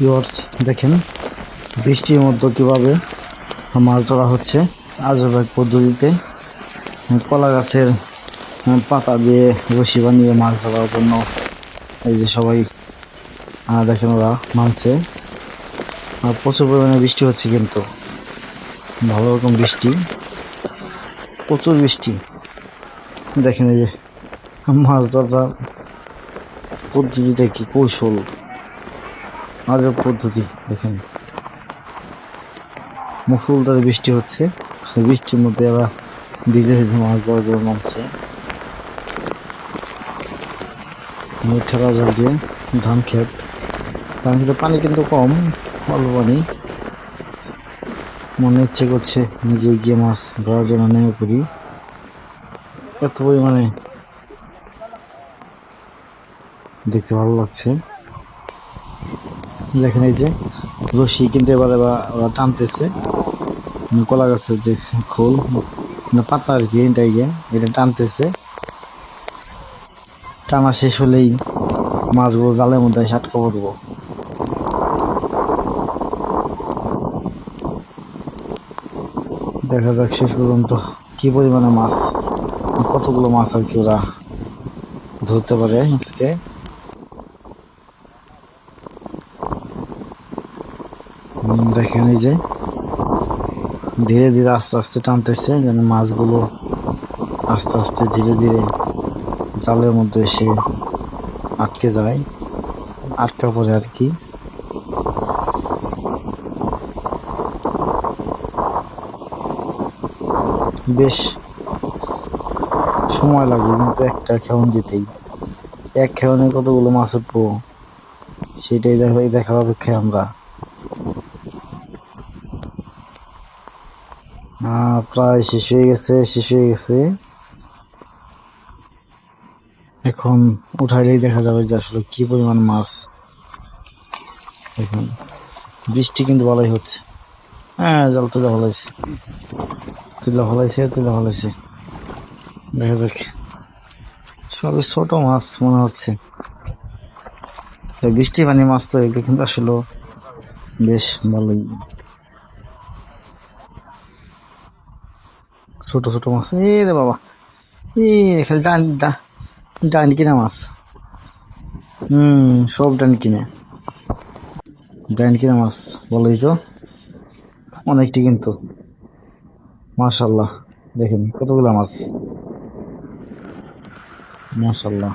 Viewers দেখেন, বৃষ্টির মধ্যে কীভাবে মাছ ধরা হচ্ছে। আজব এক পদ্ধতিতে কলা গাছের পাতা দিয়ে রশি বানিয়ে মাছ ধরার জন্য এই যে সবাই দেখেন ওরা নামছে। আর প্রচুর পরিমাণে বৃষ্টি হচ্ছে কিন্তু। ভালো রকম বৃষ্টি। প্রচুর বৃষ্টি। দেখেন এই যে মাছ ধরার পদ্ধতিটা কি কৌশল। আজব পদ্ধতি, দেখেন। মুসুলধারে বৃষ্টি হচ্ছে, সেই বৃষ্টির মধ্যে আবার ভিজে ভিজে মাছ ধরার জন্য নামছে। ঠেলা জাল দিয়ে ধান ক্ষেত ধান খেতে পানি কিন্তু কম, অল্প পানি। মনে ইচ্ছে করছে নিজে গিয়ে মাছ ধরার জন্য নেমে পড়ি। এত পরিমাণে দেখতে ভালো লাগছে। দেখেন এই যে রশি কিন্তু এবার ওরা টানতেছে। কলা গাছের যে খোল মানে পাতা আর কি এটা গিয়ে এটা টানতেছে। টানা শেষ হলেই মাছগুলো জালের মধ্যে আটকা পড়ব। দেখা যাক শেষ পর্যন্ত কি পরিমাণে মাছ, কতগুলো মাছ আর কি ওরা ধরতে পারে আজকে। দেখেন এই যে, ধীরে ধীরে আস্তে আস্তে টানতেছে, যেন মাছগুলো আস্তে আস্তে ধীরে ধীরে জালের মধ্যে এসে আটকে যায় আটকা পরে আর কি। বেশ সময় লাগবে, কিন্তু একটা খেউন দিতেই। এক খেউনে কতগুলো মাছ উঠবো, সেটাই দেখা দেখার অপেক্ষায় আমরা। প্রায় শেষ হয়ে গেছে, শেষ হয়ে গেছে। এখন উঠাইলেই দেখা যাবে যে আসলে কি পরিমাণ মাছ। এখন বৃষ্টি কিন্তু ভালোই হচ্ছে। হ্যাঁ জাল তুলে ভালাইছে তুলে ভালাইছে তুলে ভালাইছে দেখা যাক। সবই ছোট মাছ মনে হচ্ছে। তো বৃষ্টি পানি মাছ তো এগুলো কিন্তু আসলে বেশ ভালোই। ছোট ছোট মাছ। এ রে বাবা। এ খালি ডান ডান কিনা মাছ। হুম, সব ডান কিনে। ডান কিনা মাছ, বলোই তো। অনেকটি কিন্তু। মাশাল্লাহ, দেখেন কতগুলা মাছ। মাশাল্লাহ।